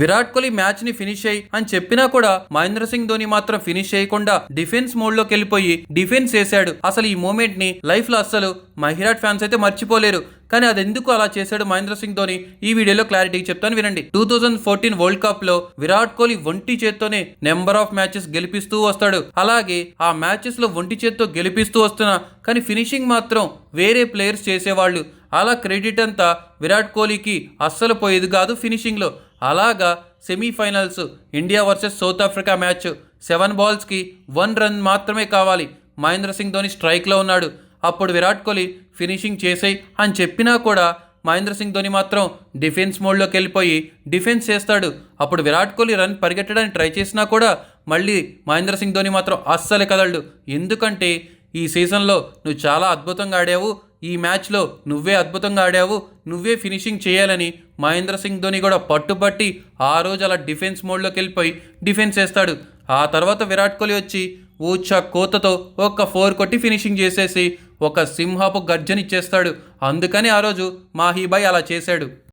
విరాట్ కోహ్లీ మ్యాచ్ని ఫినిష్ అయ్యి అని చెప్పినా కూడా మహేంద్ర సింగ్ ధోని మాత్రం ఫినిష్ చేయకుండా డిఫెన్స్ మోడ్లోకి వెళ్ళిపోయి డిఫెన్స్ చేశాడు. అసలు ఈ మూమెంట్ని లైఫ్లో అస్సలు మహిరాట్ ఫ్యాన్స్ అయితే మర్చిపోలేరు. కానీ అది ఎందుకు అలా చేశాడు మహేంద్ర సింగ్ ధోని? ఈ వీడియోలో క్లారిటీ చెప్తాను వినండి. టూ థౌజండ్ ఫోర్టీన్ వరల్డ్ కప్లో విరాట్ కోహ్లీ ఒంటి చేత్తోనే నెంబర్ ఆఫ్ మ్యాచెస్ గెలిపిస్తూ వస్తాడు. అలాగే ఆ మ్యాచెస్లో ఒంటి చేత్తో గెలిపిస్తూ వస్తున్నా. కానీ ఫినిషింగ్ మాత్రం వేరే ప్లేయర్స్ చేసేవాళ్ళు. అలా క్రెడిట్ అంతా విరాట్ కోహ్లీకి అస్సలు పోయేది కాదు ఫినిషింగ్లో అలాగా semifinals India versus South Africa match seven బాల్స్కి one run మాత్రమే కావాలి. మహేంద్ర సింగ్ ధోని స్ట్రైక్లో ఉన్నాడు. అప్పుడు విరాట్ కోహ్లీ ఫినిషింగ్ చేసేయి అని చెప్పినా కూడా మహేంద్ర సింగ్ ధోని మాత్రం డిఫెన్స్ మోడ్లోకి వెళ్ళిపోయి డిఫెన్స్ చేస్తాడు. అప్పుడు విరాట్ కోహ్లీ రన్ పరిగెట్టడానికి ట్రై చేసినా కూడా మళ్ళీ మహేంద్ర సింగ్ ధోని మాత్రం అస్సలు కదలడు. ఎందుకంటే ఈ సీజన్లో నువ్వు చాలా అద్భుతంగా ఆడావు. ఈ మ్యాచ్లో నువ్వే అద్భుతంగా ఆడావు నువ్వే ఫినిషింగ్ చేయాలని మహేంద్ర సింగ్ ధోని కూడా పట్టుబట్టి ఆ రోజు అలా డిఫెన్స్ మోడ్లోకి వెళ్ళిపోయి డిఫెన్స్ వేస్తాడు. ఆ తర్వాత విరాట్ కోహ్లీ వచ్చి ఊచ కోతతో ఒక్క ఫోర్ కొట్టి ఫినిషింగ్ చేసేసి ఒక సింహపు గర్జనిచ్చేస్తాడు అందుకని ఆ రోజు మాహీబాయ్ అలా చేశాడు.